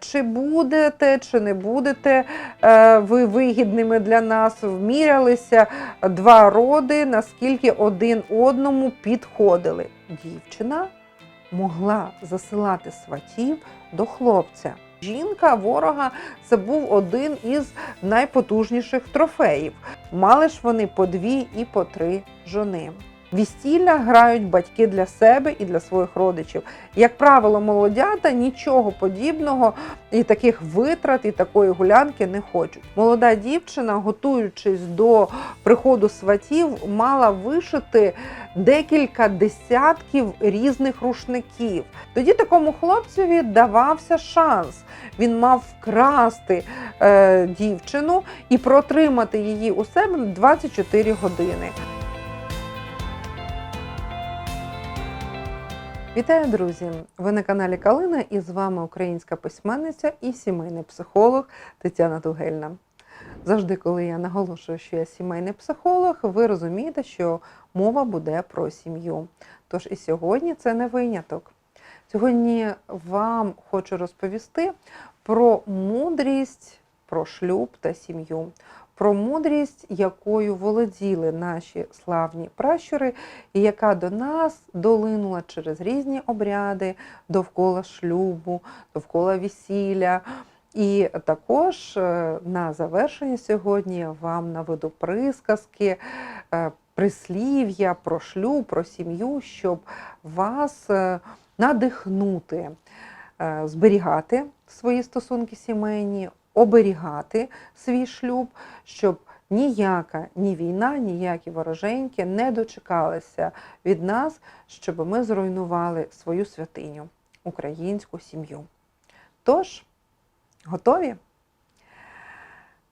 Чи будете, чи не будете е, ви вигідними для нас? Вмірялися два роди, наскільки один одному підходили. Дівчина могла засилати сватів до хлопця. Жінка ворога це був один із найпотужніших трофеїв. Мали ж вони по дві і по три жони. Весілля грають батьки для себе і для своїх родичів. Як правило, молодята нічого подібного і таких витрат, і такої гулянки не хочуть. Молода дівчина, готуючись до приходу сватів, мала вишити декілька десятків різних рушників. Тоді такому хлопцеві давався шанс. Він мав вкрасти е, дівчину і протримати її у себе 24 години. Вітаю, друзі! Ви на каналі Калина і з вами українська письменниця і сімейний психолог Тетяна Тугельна. Завжди, коли я наголошую, що я сімейний психолог, ви розумієте, що мова буде про сім'ю. Тож і сьогодні це не виняток. Сьогодні вам хочу розповісти про мудрість, про шлюб та сім'ю, про мудрість, якою володіли наші славні пращури, і яка до нас долинула через різні обряди довкола шлюбу, довкола весілля. І також е, на завершення сьогодні я вам наведу присказки, е, прислів'я про шлюб, про сім'ю, щоб вас е, надихнути, зберігати свої стосунки сімейні, оберігати свій шлюб, щоб ніяка ні війна, ніякі вороженьки не дочекалися від нас, щоб ми зруйнували свою святиню, українську сім'ю. Тож, готові?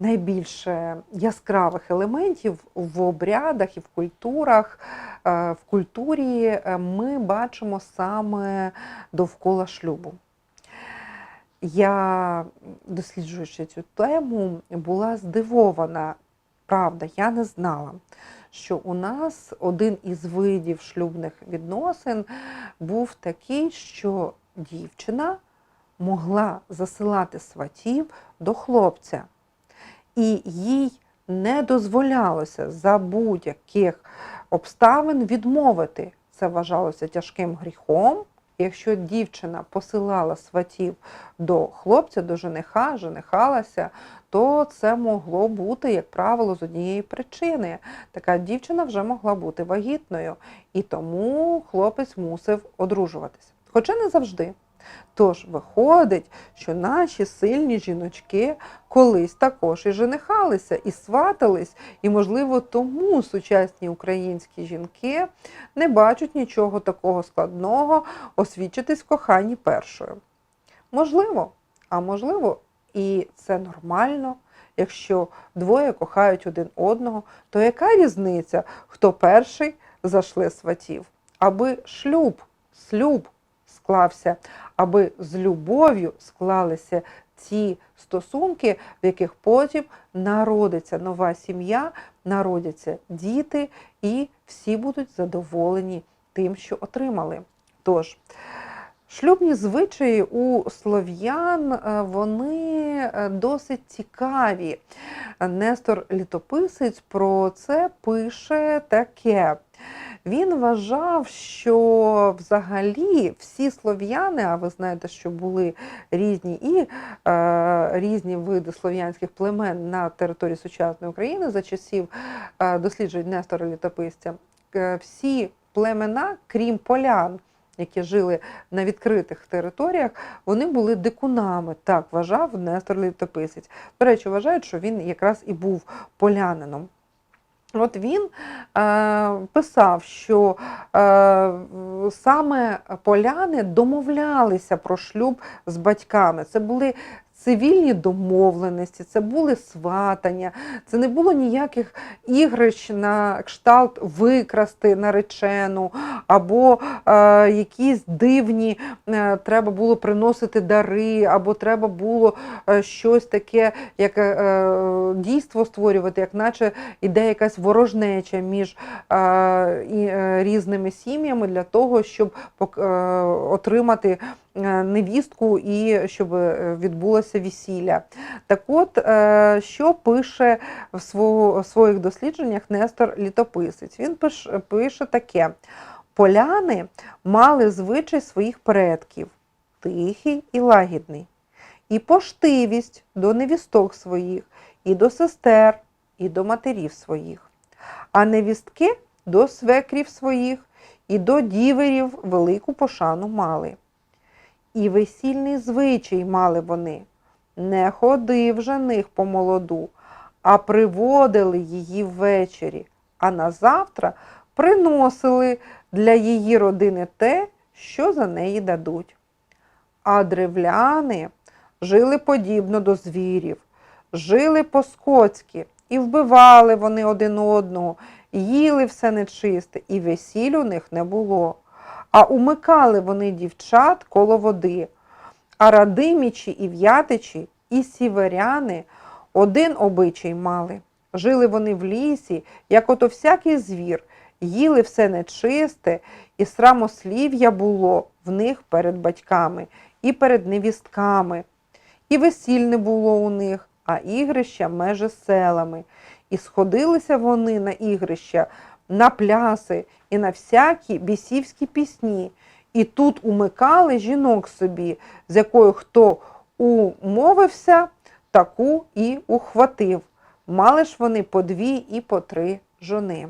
Найбільше яскравих елементів в обрядах і в культурах, е, в культурі е, ми бачимо саме довкола шлюбу. Я, досліджуючи цю тему, була здивована. Правда, я не знала, що у нас один із видів шлюбних відносин був такий, що дівчина могла засилати сватів до хлопця, і їй не дозволялося за будь-яких обставин відмовити. Це вважалося тяжким гріхом. Якщо дівчина посилала сватів до хлопця, до жениха, женихалася, то це могло бути, як правило, з однієї причини. Така дівчина вже могла бути вагітною, і тому хлопець мусив одружуватися. Хоча не завжди. Тож виходить, що наші сильні жіночки колись також і женихалися, і сватались, і, можливо, тому сучасні українські жінки не бачать нічого такого складного освідчитись в коханні першою. Можливо, а можливо, і це нормально. Якщо двоє кохають один одного, то яка різниця, хто перший зашле сватів? Аби шлюб, слюб склався, аби з любов'ю склалися ці стосунки, в яких потім народиться нова сім'я, народяться діти, і всі будуть задоволені тим, що отримали. Тож, Шлюбні звичаї у слов'ян е, вони е, досить цікаві. Нестор Літописець про це пише таке. Він вважав, що взагалі всі слов'яни, а ви знаєте, що були різні і е, різні види слов'янських племен на території сучасної України за часів е, досліджень Нестора Літописця, е, всі племена, крім полян, які жили на відкритих територіях, вони були дикунами, так вважав Нестор Літописець. До речі, вважають, що він якраз і був полянином. От він е, писав, що е, саме поляни домовлялися про шлюб з батьками. Це були цивільні домовленості, це були сватання, це не було ніяких ігрищ на кшталт викрасти наречену, або е, якісь дивні е, треба було приносити дари, або треба було е, щось таке, як е, дійство створювати, як наче іде якась ворожнеча між е, е, різними сім'ями для того, щоб е, отримати е, невістку і щоб е, відбулося весілля. Так от, е, що пише в своїх дослідженнях Нестор Літописець? Він пише таке: поляни мали звичай своїх предків тихий і лагідний, і поштивість до невісток своїх, і до сестер, і до матерів своїх, а невістки до свекрів своїх, і до діверів велику пошану мали. І весільний звичай мали вони. Не ходив жених по молоду, а приводили її ввечері, а на завтра приносили для її родини те, що за неї дадуть. А древляни жили подібно до звірів, жили по-скотськи, і вбивали вони один одного, їли все нечисте, і весіль у них не було. А умикали вони дівчат коло води. А радимічі і в'ятичі, і сіверяни один обичай мали. Жили вони в лісі, як ото всякий звір, їли все нечисте, і срамослів'я було в них перед батьками і перед невістками. І весіль не було у них, а ігрища межи селами. І сходилися вони на ігрища, на пляси і на всякі бісівські пісні. І тут умикали жінок собі, з якою хто умовився, таку і ухватив. Мали ж вони по дві і по три жони.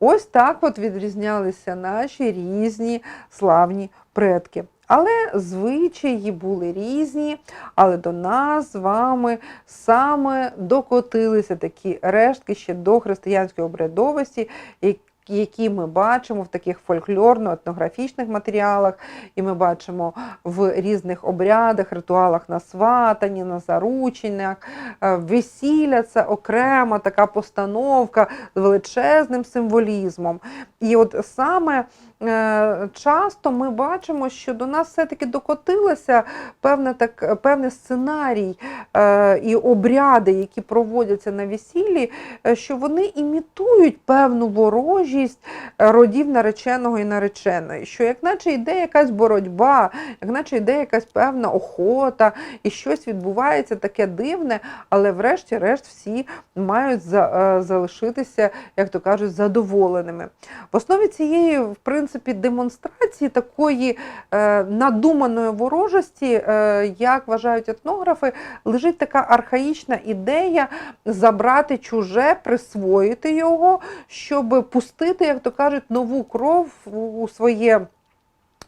Ось так от відрізнялися наші різні славні предки. Але звичаї були різні, але до нас з вами саме докотилися такі рештки ще до християнської обрядовості, які- які ми бачимо в таких фольклорно-етнографічних матеріалах, і ми бачимо в різних обрядах, ритуалах на сватанні, на зарученнях. Е, Весілля це окрема така постановка з величезним символізмом. І от саме е, часто ми бачимо, що до нас все-таки докотилося певне так, певний сценарій е, і обряди, які проводяться на весіллі, що вони імітують певну ворожість е, родів нареченого і нареченої, що як наче йде якась боротьба, як наче йде якась певна охота, і щось відбувається таке дивне, але врешті-решт всі мають е, залишитися, як то кажуть, задоволеними. В основі цієї, в принципі, демонстрації такої е, надуманої ворожості, е, як вважають етнографи, лежить така архаїчна ідея забрати чуже, присвоїти його, щоб пустити, як то кажуть, нову кров у своє.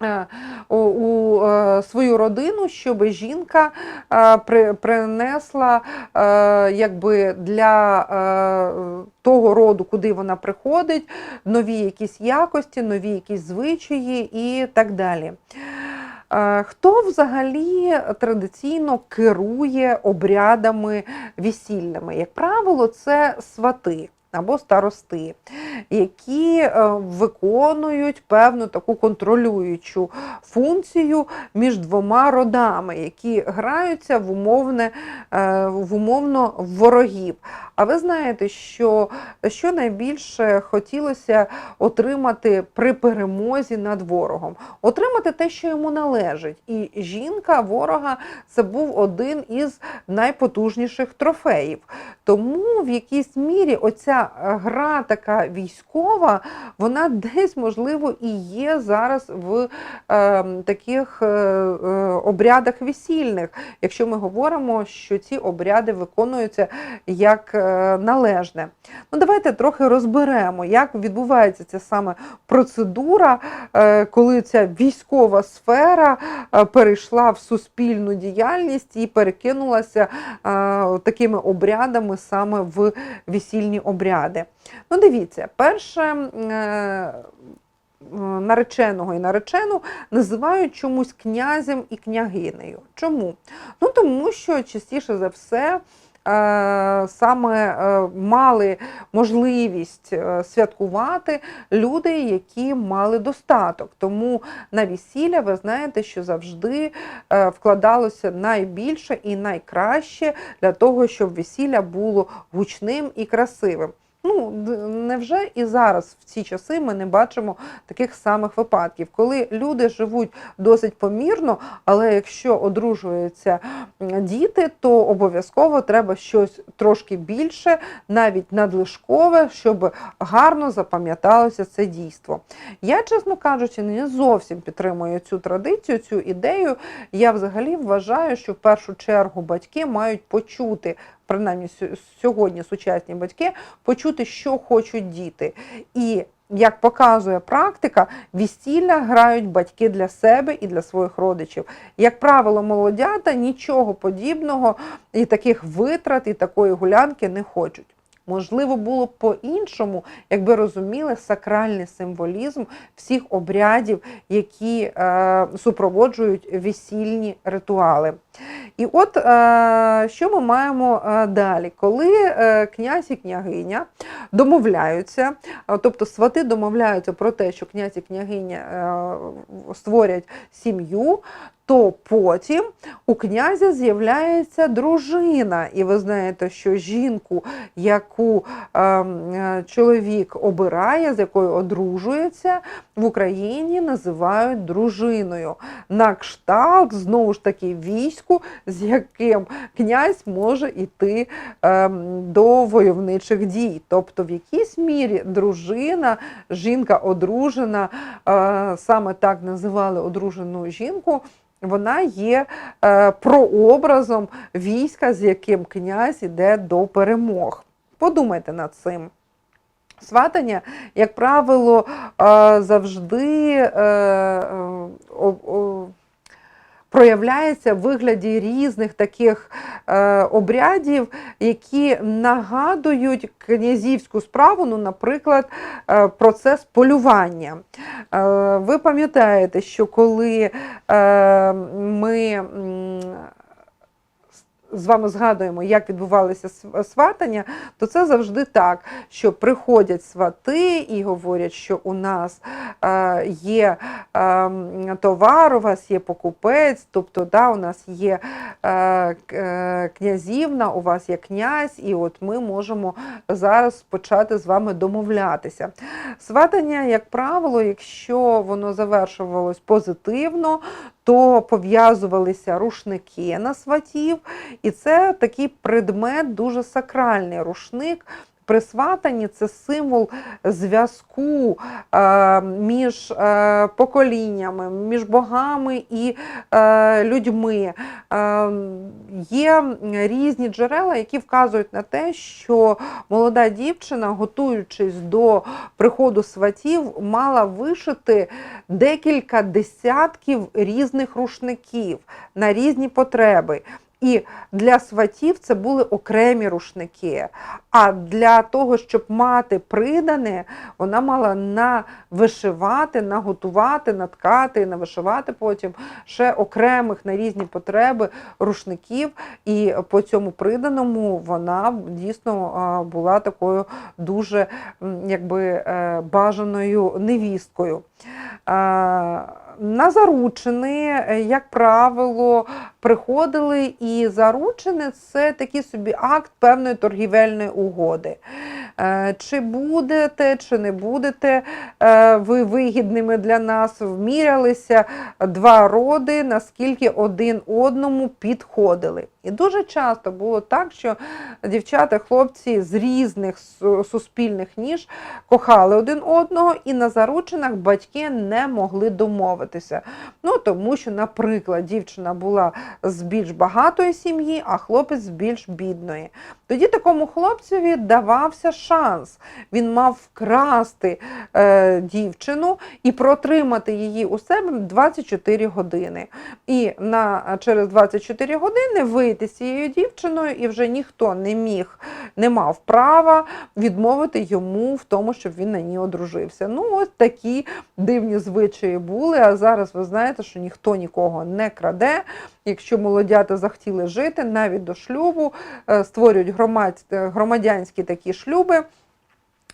е, У, е, свою родину, щоб жінка е, принесла якби для того роду, куди вона приходить, нові якісь якості, нові якісь звичаї і так далі. Хто взагалі традиційно керує обрядами весільними? Як правило, це свати або старости, які е, виконують певну таку контролюючу функцію між двома родами, які граються в умовне е, в умовно ворогів. А ви знаєте, що, що найбільше хотілося отримати при перемозі над ворогом? Отримати те, що йому належить. І жінка ворога це був один із найпотужніших трофеїв. Тому в якійсь мірі оця е, гра така військова, вона десь, можливо, і є зараз в е, таких е, обрядах весільних, якщо ми говоримо, що ці обряди виконуються як е, належне. Ну, давайте трохи розберемо, як відбувається ця саме процедура, е, коли ця військова сфера е, перейшла в суспільну діяльність і перекинулася е, такими обрядами саме в весільні обряди. Ну, дивіться, перше. е, Нареченого і наречену називають чомусь князем і княгинею. Чому? Ну тому що частіше за все саме е, мали можливість е, святкувати люди, які мали достаток. Тому на весілля ви знаєте, що завжди е, вкладалося найбільше і найкраще для того, щоб весілля було гучним і красивим. Ну, невже і зараз в ці часи ми не бачимо таких самих випадків, коли люди живуть досить помірно, але якщо одружуються діти, то обов'язково треба щось трошки більше, навіть надлишкове, щоб гарно запам'яталося це дійство. Я, чесно кажучи, не зовсім підтримую цю традицію, цю ідею. Я взагалі вважаю, що в першу чергу батьки мають почути. Принаймні сьогодні сучасні батьки почути, що хочуть діти. І як показує практика, весілля грають батьки для себе і для своїх родичів. Як правило, молодята нічого подібного і таких витрат, і такої гулянки не хочуть. Можливо, було б по-іншому, якби розуміли сакральний символізм всіх обрядів, які е, супроводжують весільні ритуали. І от е, що ми маємо е, далі? Коли е, князь і княгиня домовляються, е, тобто свати домовляються про те, що князь і княгиня створять сім'ю, то потім у князя з'являється дружина. І ви знаєте, що жінку, яку е, е, чоловік обирає, з якою одружується, в Україні називають дружиною. На кшталт, знову ж таки, війську, з яким князь може йти е, до войовничих дій. Тобто, в якійсь мірі дружина, жінка одружена, е, саме так називали одружену жінку. Вона є е, прообразом війська, з яким князь іде до перемог. Подумайте над цим. Сватання, як правило, е, завжди е, проявляється в вигляді різних таких е, обрядів, які нагадують князівську справу, ну, наприклад, е, процес полювання. Е, ви пам'ятаєте, що коли ми. З вами згадуємо, як відбувалися сватання, то це завжди так, що приходять свати і говорять, що у нас е, є е, товар, у вас є покупець, тобто да, у нас є е, е, князівна, у вас є князь, і от ми можемо зараз почати з вами домовлятися. Сватання, як правило, якщо воно завершувалось позитивно, то пов'язувалися рушники на сватів, і це такий предмет дуже сакральний. Рушник при сватанні це символ зв'язку е, між е, поколіннями, між богами і е, людьми. Є різні джерела, які вказують на те, що молода дівчина, готуючись до приходу сватів, мала вишити декілька десятків різних рушників на різні потреби. І для сватів це були окремі рушники. А для того, щоб мати придане, вона мала навишивати, наготувати, наткати і навишивати потім ще окремих на різні потреби рушників. І по цьому приданому вона дійсно була такою дуже якби, е, бажаною невісткою. На заручини, е, як правило, приходили, і заручини це такий собі акт певної торгівельної угоди. Е, Чи будете, чи не будете е, ви вигідними для нас, вмірялися два роди, наскільки один одному підходили. І дуже часто було так, що дівчата, хлопці з різних суспільних ніж кохали один одного, і на заручинах батьки не могли домовитися. Ну тому що, наприклад, дівчина була з більш багатої сім'ї, а хлопець з більш бідної. Тоді такому хлопцеві давався шанс. Він мав вкрасти е, дівчину і протримати її у себе 24 години. І на, через 24 години вийти з цією дівчиною, і вже ніхто не міг, не мав права відмовити йому в тому, щоб він на ній одружився. Ну, ось такі дивні звичаї були. А зараз ви знаєте, що ніхто нікого не краде. Якщо молодята захотіли жити, навіть до шлюбу, е, створюють громадянські такі шлюби.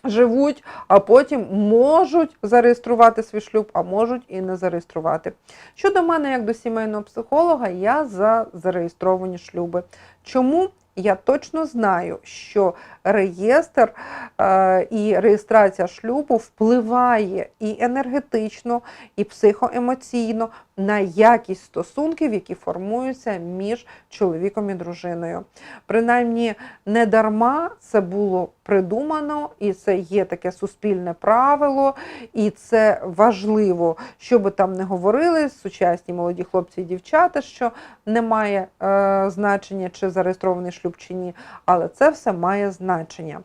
Живуть, а потім можуть зареєструвати свій шлюб, а можуть і не зареєструвати. Щодо мене, як до сімейного психолога, я за зареєстровані шлюби. Чому? я точно знаю, що реєстр е, і реєстрація шлюбу впливає і енергетично, і психоемоційно на якість стосунків, які формуються між чоловіком і дружиною. Принаймні, не дарма це було придумано, і це є таке суспільне правило, і це важливо, що би там не говорили сучасні молоді хлопці і дівчата, що немає е, значення, чи зареєстрований шлюб чи ні, але це все має значення.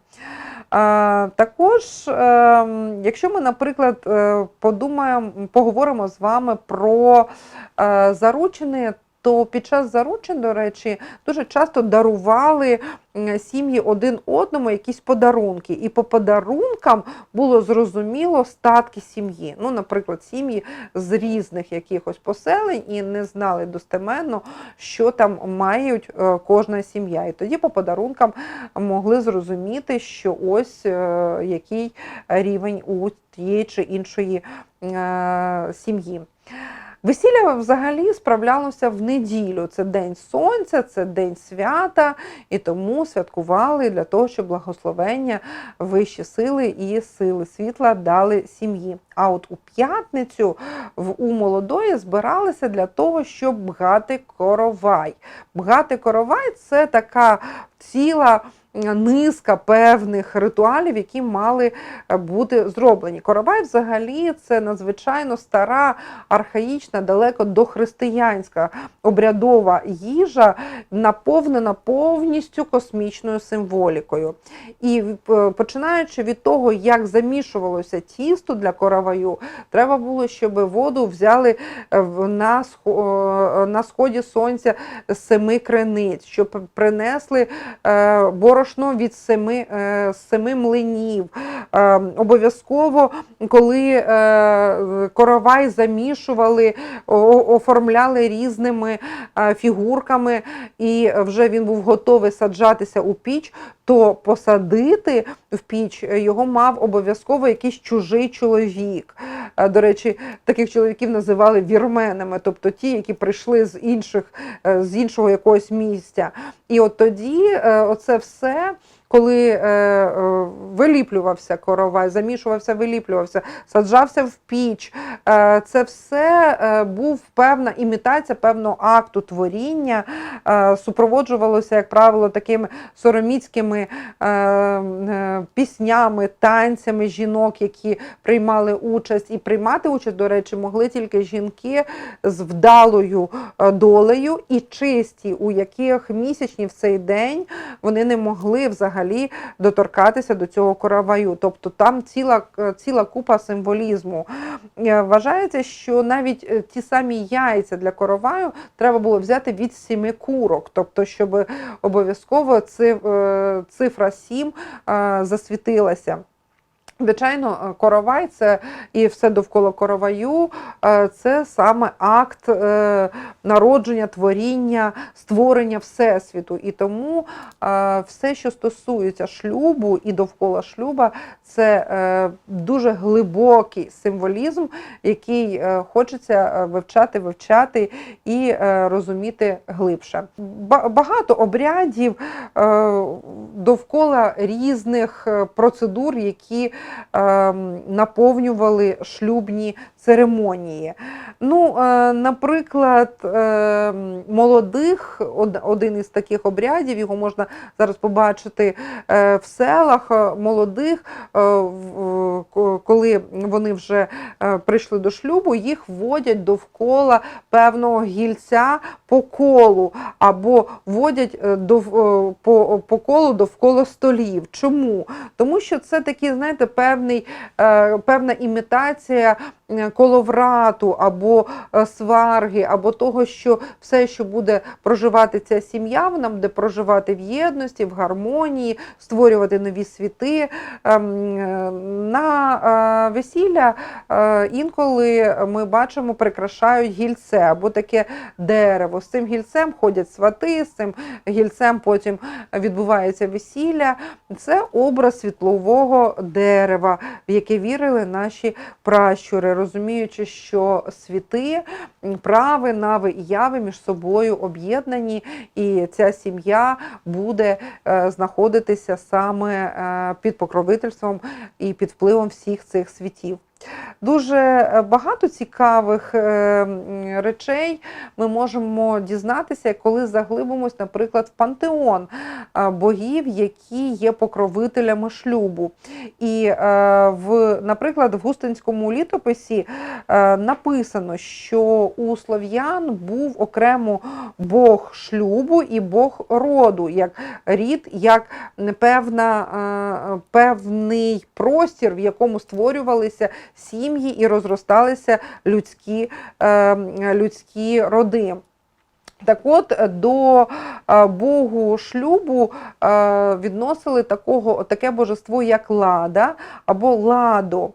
Також, е, якщо ми, наприклад, е, подумаємо, поговоримо з вами про е, заручини, то під час заручин, до речі, дуже часто дарували сім'ї один одному якісь подарунки. І по подарункам було зрозуміло статки сім'ї. Ну, наприклад, сім'ї з різних якихось поселень і не знали достеменно, що там мають е, кожна сім'я. І тоді по подарункам могли зрозуміти, що ось е, який рівень у тієї чи іншої е, сім'ї. Весілля взагалі справлялося в неділю. Це день сонця, це день свята, і тому святкували для того, щоб благословення вищі сили і сили світла дали сім'ї. А от у п'ятницю у молодої збиралися для того, щоб бгати коровай. Бгати коровай це така ціла низка певних ритуалів, які мали е, бути зроблені. Коровай взагалі це надзвичайно стара, архаїчна, далеко дохристиянська обрядова їжа, наповнена повністю космічною символікою. І е, починаючи від того, як замішувалося тісто для короваю, треба було, щоб воду взяли е, на, сході сонця семи криниць, щоб принесли е, борошно від семи, е, семи млинів. Е, Обов'язково, коли е, коровай замішували, оформляли різними фігурками, і вже він був готовий саджатися у піч, то посадити в піч його мав обов'язково якийсь чужий чоловік. До речі, таких чоловіків називали вірменами, тобто ті, які прийшли з інших, з іншого якогось місця. І от тоді оце все. né? Коли е, е, виліплювався коровай, замішувався, виліплювався, саджався в піч, е, це все е, був певна імітація певного акту творіння, е, супроводжувалося, як правило, такими сороміцькими е, е, піснями, танцями жінок, які приймали участь. І приймати участь, до речі, могли тільки жінки з вдалою е, долею і чисті, у яких місячні в цей день вони не могли взагалі доторкатися до цього короваю. Тобто там ціла, е, ціла купа символізму. Е, Вважається, що навіть е, ті самі яйця для короваю треба було взяти від сіми курок, тобто, щоб обов'язково ци- цифра 7 е, засвітилася. Звичайно, е, коровай це і все довкола короваю, е, це саме акт е, народження, творіння, створення всесвіту. І тому все, що стосується шлюбу і довкола шлюба, це дуже глибокий символізм, який хочеться вивчати, вивчати і розуміти глибше. Ба- Багато обрядів довкола різних процедур, які наповнювали шлюбні церемонії. Ну, е, наприклад, е, молодих, один із таких обрядів, його можна зараз побачити е, в селах е, молодих, коли вони вже прийшли до шлюбу, їх вводять довкола певного гільця по колу, або водять по, по колу довкола столів. Чому? Тому що це такий, знаєте, певний, е, певна імітація е, коловрату або е, сварги, або того, що все, що буде проживати ця сім'я, вона буде проживати в єдності, в гармонії, створювати нові світи. Ем, На весілля інколи ми бачимо, прикрашають гільце або таке дерево. З цим гільцем ходять свати, з цим гільцем потім відбувається весілля. Це образ світлового дерева, в яке вірили наші пращури, розуміючи, що світи, прави, нави і яви між собою об'єднані, і ця сім'я буде е, знаходитися саме е, під покровительством і під впливом всіх цих світів. Дуже е, багато цікавих е, речей ми можемо дізнатися, коли заглибимось, наприклад, в пантеон е, богів, які є покровителями шлюбу. І, в, наприклад, в Густинському літописі написано, що у слов'ян був окремо Бог шлюбу і Бог роду, як рід, як певна, певний простір, в якому створювалися сім'ї і розросталися людські, е, людські роди. Так от до е, Богу шлюбу е, відносили такого, таке божество, як лада або ладо.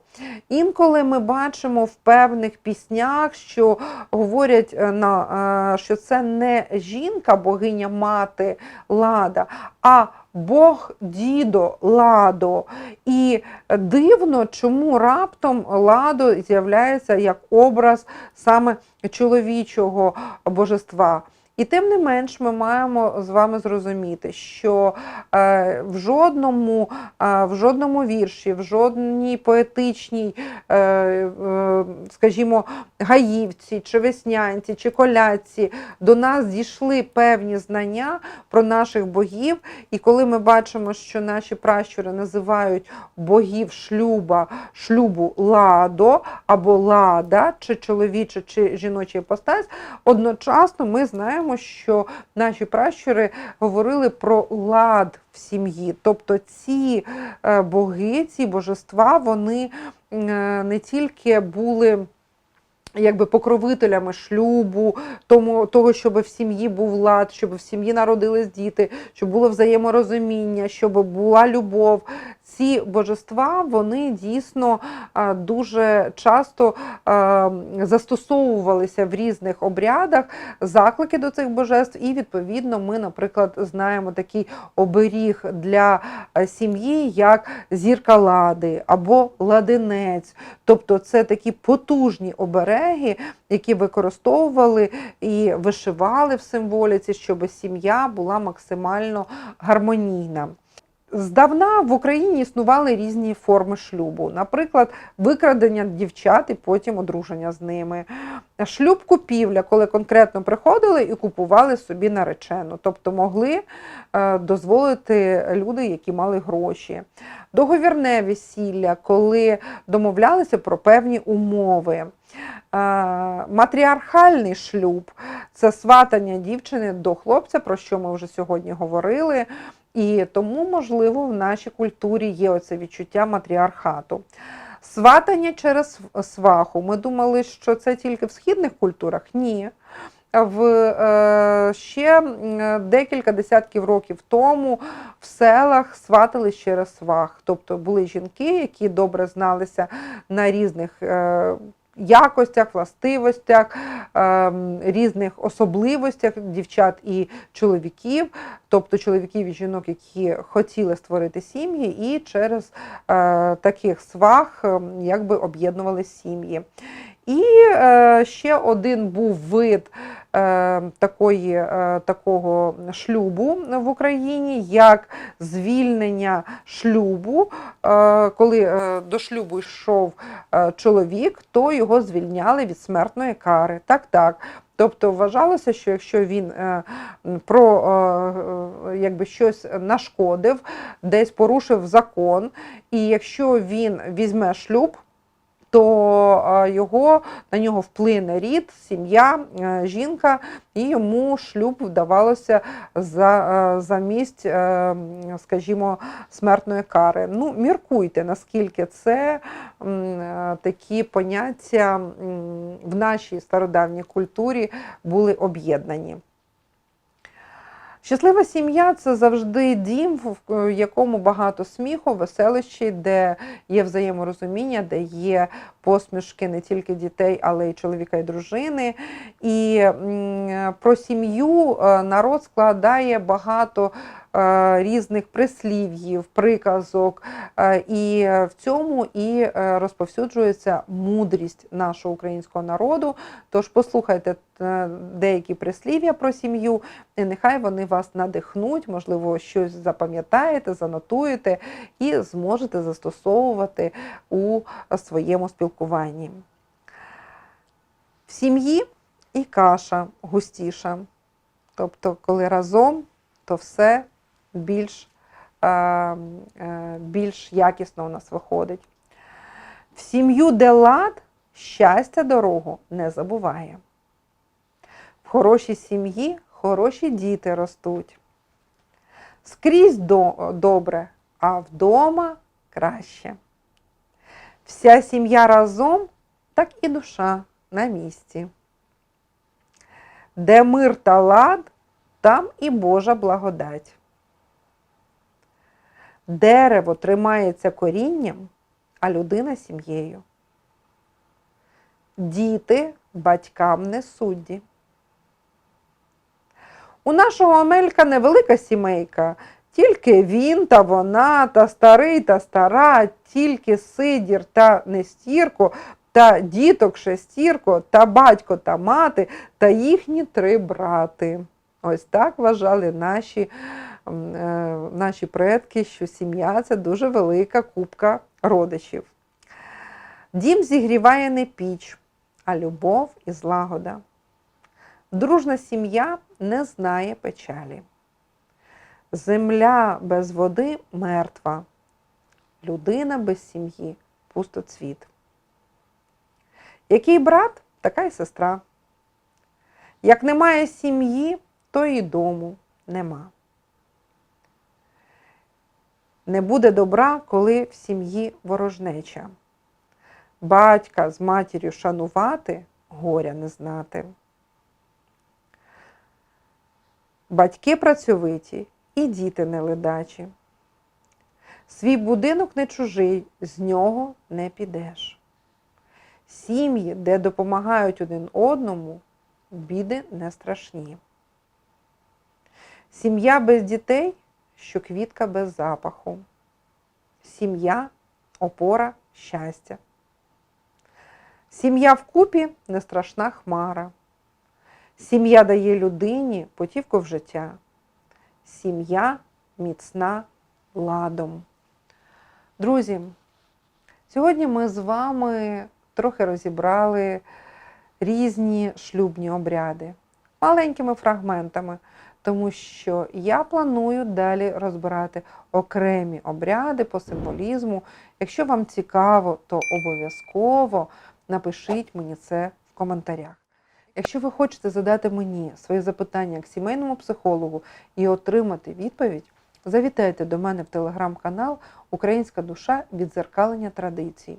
Інколи ми бачимо в певних піснях, що говорять, е, на, е, що це не жінка, богиня мати лада, а Бог дідо ладо. І дивно, чому раптом ладо з'являється як образ саме чоловічого божества. І тим не менш, ми маємо з вами зрозуміти, що е, в жодному, е, в жодному вірші, в жодній поетичній, е, скажімо, гаївці, чи веснянці, чи колядці до нас дійшли певні знання про наших богів. І коли ми бачимо, що наші пращури називають богів шлюба, шлюбу ладо або лада, чи чоловіча, чи жіноча іпостась, одночасно ми знаємо, що наші пращури говорили про лад в сім'ї. Тобто ці е, боги, ці божества, вони е, не тільки були. Якби покровителями шлюбу, тому того, щоб в сім'ї був лад, щоб в сім'ї народились діти, щоб було взаєморозуміння, щоб була любов. Ці божества вони дійсно дуже часто застосовувалися в різних обрядах, заклики до цих божеств, і відповідно ми, наприклад, знаємо такий оберіг для е, сім'ї, як зірка лади або ладинець. Тобто це такі потужні обереги, які використовували і вишивали в символіці, щоб сім'я була максимально гармонійна. Здавна в Україні існували різні форми шлюбу, наприклад, викрадення дівчат і потім одруження з ними. Шлюб купівля, коли конкретно приходили і купували собі наречену, тобто могли е, дозволити люди, які мали гроші. Договірне весілля, коли домовлялися про певні умови. Е, Матріархальний шлюб це сватання дівчини до хлопця, про що ми вже сьогодні говорили. І тому, можливо, в нашій культурі є оце відчуття матріархату. Сватання через сваху. Ми думали, що це тільки в східних культурах? Ні. В е, ще декілька десятків років тому в селах сватались через свах. Тобто були жінки, які добре зналися на різних е, якостях, властивостях, різних особливостях дівчат і чоловіків, тобто чоловіків і жінок, які хотіли створити сім'ї, і через е, таких свах ем, якби об'єднували сім'ї. І е, ще один був вид е, такої, е, такого шлюбу в Україні, як звільнення шлюбу. Е, коли е, до шлюбу йшов е, чоловік, то його звільняли від смертної кари. Так, так. Тобто вважалося, що якщо він е, про е, е, якби щось нашкодив, десь порушив закон, і якщо він візьме шлюб, то його на нього вплине рід, сім'я, е, жінка, і йому шлюб вдавалося за, е, замість, е, скажімо, смертної кари. Ну, міркуйте, наскільки це такі поняття в нашій стародавній культурі були об'єднані. Щаслива сім'я це завжди дім, в якому багато сміху, веселищі, де є взаєморозуміння, де є посмішки не тільки дітей, але й чоловіка і дружини. І про сім'ю е, народ складає багато е, різних прислів'їв, приказок, е, і в цьому і розповсюджується мудрість нашого українського народу. Тож послухайте деякі прислів'я про сім'ю, і нехай вони вас надихнуть, можливо, щось запам'ятаєте, занотуєте і зможете застосовувати у своєму спілкуванні. В сім'ї і каша густіша. Тобто, коли разом, то все більш, е, е, більш якісно у нас виходить. В сім'ю, де лад, щастя дорогу не забуває. В хорошій сім'ї хороші діти ростуть. Скрізь до, добре, а вдома краще. Вся сім'я разом, так і душа на місці. Де мир та лад, там і Божа благодать. Дерево тримається корінням, а людина сім'єю. Діти батькам не судді. У нашого Омелька невелика сімейка, тільки він та вона, та старий та стара, тільки сидір та нестірко, та діток шестірко, та батько та мати, та їхні три брати. Ось так вважали наші, е, наші предки, що сім'я це дуже велика купка родичів. Дім зігріває не піч, а любов і злагода. Дружна сім'я не знає печалі. Земля без води мертва, людина без сім'ї пустоцвіт. Який брат, така й сестра. Як немає сім'ї, то і дому нема. Не буде добра, коли в сім'ї ворожнеча. Батька з матір'ю шанувати, горя не знати. Батьки працьовиті і діти не ледачі. Свій будинок не чужий, з нього не підеш. Сім'ї, де допомагають один одному, біди не страшні. Сім'я без дітей, що квітка без запаху. Сім'я опора щастя. Сім'я вкупі не страшна хмара. Сім'я дає людині потівку в життя. Сім'я міцна ладом. Друзі, сьогодні ми з вами трохи розібрали різні шлюбні обряди маленькими фрагментами, тому що я планую далі розбирати окремі обряди по символізму. Якщо вам цікаво, то обов'язково напишіть мені це в коментарях. Якщо ви хочете задати мені свої запитання як сімейному психологу і отримати відповідь, завітайте до мене в телеграм-канал Українська душа відзеркалення традицій.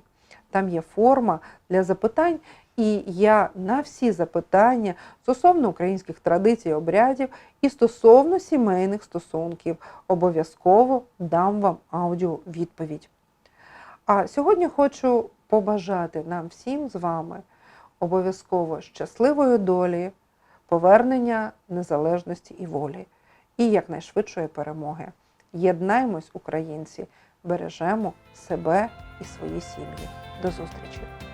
Там є форма для запитань, і я на всі запитання стосовно українських традицій, обрядів і стосовно сімейних стосунків обов'язково дам вам аудіо відповідь. А сьогодні хочу побажати нам всім з вами обов'язково щасливої долі, повернення незалежності і волі і якнайшвидшої перемоги. Єднаймось, українці, бережемо себе і свої сім'ї. До зустрічі!